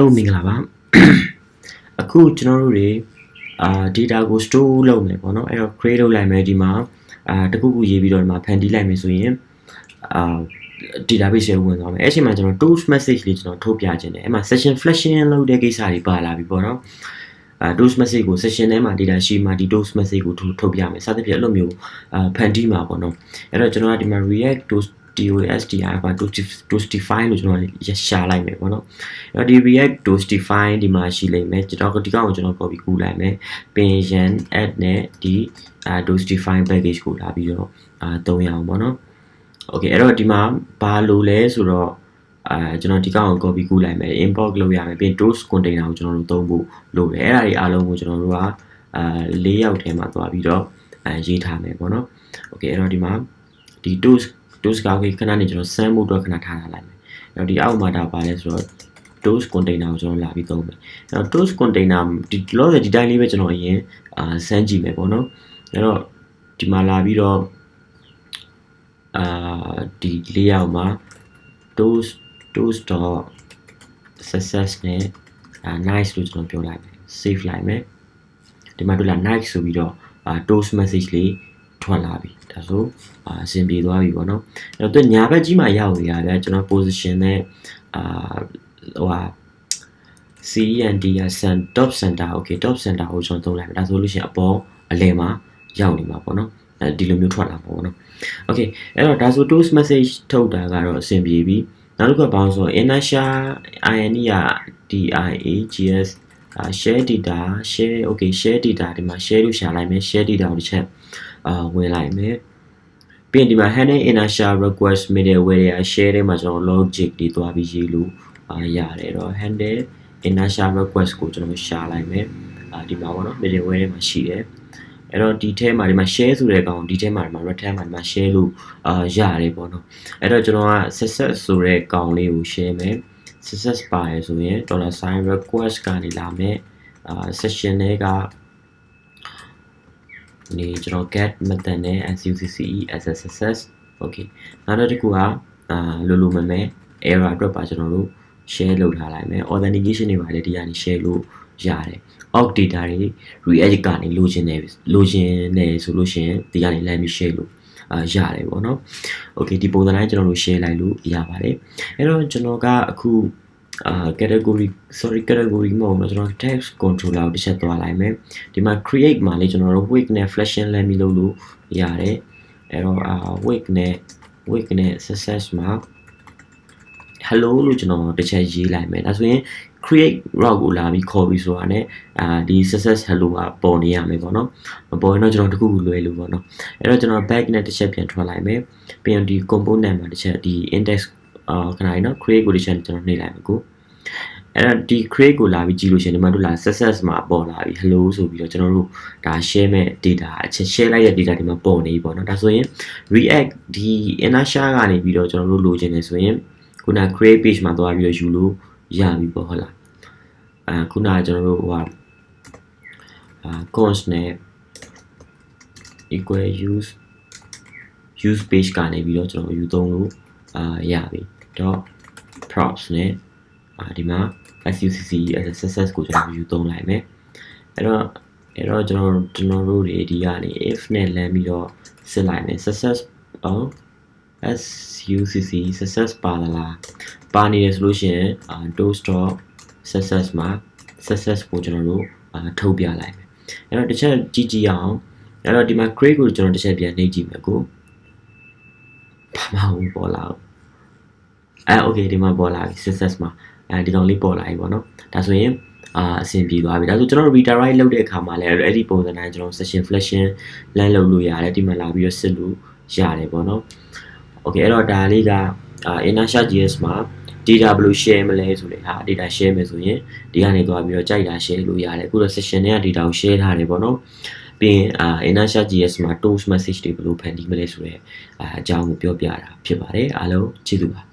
ဟုတ်မင်္ဂလာပါအခုကျွန်တော်တို့တွေအာ data ကို store လုပ်မယ်ပေါ့နော်အဲ့တော့ create လုပ်လိုက်မယ်ဒီမှာအာတခုခုရေးပြီးတော့ဒီမှာဖန်တီးလိုက်မယ်ဆိုရင်အာ database ရဲ့ဝင်သွားမယ်အဲ့ဒီမှာကျွန်တော် tools message လေးကျွန်တော်ထုတ်ပြခြင်းတယ်အဲ့မှာ session flashing လုပ်တဲ့ကိစ္စတွေပါလာပြီပေါ့နော်အာ tools message ကို session ထဲမှာ data ရှိမှဒီ tools message ကိုထုတ်ထုတ်ပြမယ်စသဖြင့်အဲ့လိုမျိုးအာဖန်တီးမှာပေါ့နော်အဲ့တော့ကျွန်တော်ကဒီမှာ react tools DOSDI က Toastify လို့ကျွန်တော်ရှာလိုက်မယ်ပေါ့နော်အဲ့တော့ဒီ React Toastify ဒီမှာရှိလိမ့်မယ်ကျွန်တော်ဒီကောင်ကိုကျွန်တော် copy ကူးလိုက်မယ်ပြင် yan add နဲ့ဒီအာ Toastify package ကိုလာပြီးတော့အာသုံးရအောင်ပေါ့နော် Okay အဲ့တော့ဒီမှာဘာလို့လဲဆိုတော့အာကျွန်တော်ဒီကောင်ကို copy ကူးလိုက်မယ် import လုပ်ရမယ်ပြီး toast container ကိုကျွန်တော်တို့သုံးဖို့လုပ်တယ်အဲ့ဒါတွေအားလုံးကိုကျွန်တော်တို့ကအာ၄ယောက်ထဲမှာသွားပြီးတော့အာရေးထားမယ်ပေါ့နော် Okay အဲ့တော့ဒီမှာဒီ toast dose ကောက်ခဏနေကျွန်တော်စမ်းမှုတော့ခဏထားထားလိုက်မယ်အဲ့တော့ဒီအောက်မှာဒါပါလဲဆိုတော့ dose container ကိုကျွန်တော်လာပြီးသုံးမယ်အဲ့တော့ dose container ဒီလောဆယ်ဒီတိုင်းလေးပဲကျွန်တော်အရင်အာစမ်းကြည့်မယ်ပေါ့နော်အဲ့တော့ဒီမှာလာပြီးတော့အာဒီလေးယောက်မှာ dose dose dot success နဲ့အာ nice လို့ကျွန်တော်ပြောလိုက်မယ် save လိုက်မယ်ဒီမှာတို့လာ nice ဆိုပြီးတော့အာ dose message လေး ထွက်လာပြီဒါဆိုအာအဆင်ပြေသွားပြီပေါ့နော်အဲ့တော့သူညာဘက်ကြီးမှာရောက်နေရဗျာကျွန်တော် position နဲ့အာဟိုဟာ CEND ရ cent top center okay top center ကိုကျွန်တော်သုံးလိုက်မယ်ဒါဆိုလို့ရှိရင်အပေါ်အလယ်မှာရောက်နေမှာပေါ့နော်အဲဒီလိုမျိုးထွက်လာမှာပေါ့နော် okay အဲ့တော့ဒါဆို toast message ထုတ်တာကတော့အဆင်ပြေပြီနောက်တစ်ခုကဘာလို့ဆိုတော့ inertia INE က DIAGS share data share okay share data ဒီမှာ share လို့ရှာလိုက်မယ် share data ကိုတစ်ချက် အာဝင်လိုက်မယ်ပြီးရင်ဒီမှာ handle inertia request middleware တွေ share ထဲမှာကျွန်တော် logic တွေတွားပြီးရေးလို့အာရတယ်တော့ handle inertia request ကိုကျွန်တော်ရှာလိုက်မယ်အာဒီမှာပေါ့နော် middleware ထဲမှာရှိတယ်အဲ့တော့ဒီထဲမှာဒီမှာ share ဆိုတဲ့ကောင်ဒီထဲမှာဒီမှာ return မှာဒီမှာ share လို့အာရတယ်ပေါ့နော်အဲ့တော့ကျွန်တော်က success ဆိုတဲ့ကောင်လေးကို share မယ် success ပါတယ်ဆိုရင် dollar sign request ကနေလာမယ်အာ session တွေက ဒီကျွန်တော် get method နဲ့ succe sss okay နောက်တစ်ခုကအာလိုလိုမမဲ error အတွက်ပါကျွန်တော်တို့ share လုပ်ထားလိုက်မယ် authentication တွေပါလေဒီကနေ share လို့ရတယ် org data တွေ react ကနေလိုချင်တယ်လိုချင်တယ်ဆိုလို့ရှိရင်ဒီကနေလမ်းပြီး share လို့အာရတယ်ပေါ့နော်။ Okay ဒီပုံစံတိုင်းကျွန်တော်တို့ share လိုက်လို့ရပါတယ်။အဲ့တော့ကျွန်တော်ကအခု အာ category sorry category မဟုတ်ဘူးကျွန်တော် text controller ကိုတစ်ချက်သွားလိုက်မယ်ဒီမှာ create မှာလေကျွန်တော်တို့ wig နဲ့ flashing လဲပြီးလုပ်လို့ရတယ်အဲ့တော့အာ wig နဲ့ wig နဲ့ success မှာ hello လို့ကျွန်တော်တစ်ချက်ရေးလိုက်မယ်ဒါဆိုရင် create route ကိုလာပြီးခေါ်ပြီးဆိုတာ ਨੇ အာဒီ success hello ကပေါ်နေရမယ်ပေါ့နော်မပေါ်ရင်တော့ကျွန်တော်တခုခုလွယ်လို့ပေါ့နော်အဲ့တော့ကျွန်တော် back နဲ့တစ်ချက်ပြန်ထွက်လိုက်မယ်ပြီးရင်ဒီ component မှာတစ်ချက်ဒီ index အာခဏလေးနော် create ကိုတစ်ချက်ကျွန်တော်နှိပ်လိုက်မယ်ကိုအဲ့တော့ဒီ create ကိုလာပြီးကြည့်လို့ရှိရင်ဒီမှာတို့လာ success မှာပေါ်လာပြီ hello ဆိုပြီးတော့ကျွန်တော်တို့ဒါ share မဲ့ data အချက် share လိုက်တဲ့ data ဒီမှာပေါ်နေပြီပေါ့နော်ဒါဆိုရင် react ဒီ inertia ကနေပြီးတော့ကျွန်တော်တို့လိုချင်တယ်ဆိုရင်ခုန create page မှာသွားပြီးတော့ယူလို့ရပြီပေါ့ဟုတ်လားအာခုနကကျွန်တော်တို့ဟိုဟာအာ const နဲ့ equal use use page ကနေပြီးတော့ကျွန်တော်ယူသုံးလို့အာရပြီ dot props နဲ့အာဒီမှာ succ success ကိုကျွန်တော်ယူသုံးလိုက်မယ်အဲ့တော့အဲ့တော့ကျွန်တော်ကျွန်တော်တို့တွေဒီကနေ if နဲ့လမ်းပြီးတော့စစ်လိုက်မယ် success အော် succ success ပါလားပါနေတယ်ဆိုလို့ရှိရင်အာ dose dot success မှာ success ကိုကျွန်တော်တို့အာထုတ်ပြလိုက်မယ်အဲ့တော့တစ်ချက်ကြည့်ကြည့်အောင်အဲ့တော့ဒီမှာ grade ကိုကျွန်တော်တစ်ချက်ပြန်နှိပ်ကြည့်မယ်ကိုဘာမှမပေါ်လာဘူး အဲ okay ဒီမှာပေါ်လာပြီ success မှာအဲဒီကောင်လေးပေါ်လာပြီပေါ့နော်ဒါဆိုရင်အာအဆင်ပြေသွားပြီဒါဆိုကျွန်တော်တို့ redirect လုပ်တဲ့အခါမှာလည်းအဲ့ဒီပုံစံတိုင်းကျွန်တော် session flashing လမ်းလုပ်လို့ရတယ်ဒီမှာလာပြီးတော့စစ်လို့ရတယ်ပေါ့နော် okay အဲ့တော့ဒါလေးကအာ inertia GS မှာ data ဘယ်လို share မလဲဆိုလေဟာ data share မယ်ဆိုရင်ဒီကနေသွားပြီးတော့ကြိုက်တာ share လို့ရတယ်အခုတော့ session တွေက data ကို share ထားတယ်ပေါ့နော်ပြီးရင်အာ inertia GS မှာ toast message တွေဘယ်လိုဖန်တီးမလဲဆိုရဲအာအကြောင်းကိုပြောပြတာဖြစ်ပါတယ်အားလုံးကျေးဇူးပါ